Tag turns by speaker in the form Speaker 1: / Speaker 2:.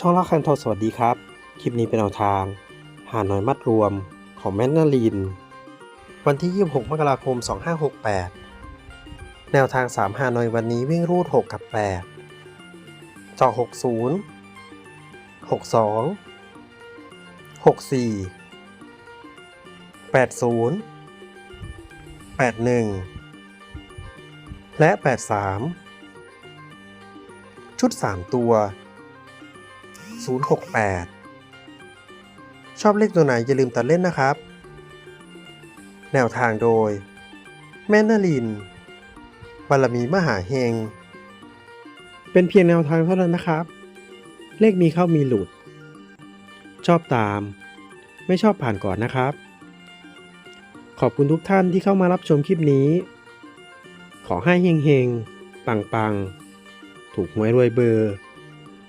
Speaker 1: ช่องละคันทอสวัสดีครับ คลิปนี้เป็นแนวทาง หาหน่อยมัดรวมของแมนนาลิน วันที่ 26 มกราคม 2568 แนวทาง 3 หาหน่อยวันนี้วิ่งรูด 6 กับ 8 จอ 60 62 64 80 81 และ 83 ชุด 3 ตัว 068 ชอบเลขตัวไหนอย่าลืมตัดเล่นนะครับ แนวทางโดย แม่นาลินบารมีมหาเฮง เป็นเพียงแนวทางเท่านั้นนะครับ เลขมีเข้ามีหลุด ชอบตาม ไม่ชอบผ่านก่อนนะครับ ขอบคุณทุกท่านที่เข้ามารับชมคลิปนี้ ขอให้เฮงเฮงปังปังถูกหวยรวยเบอร์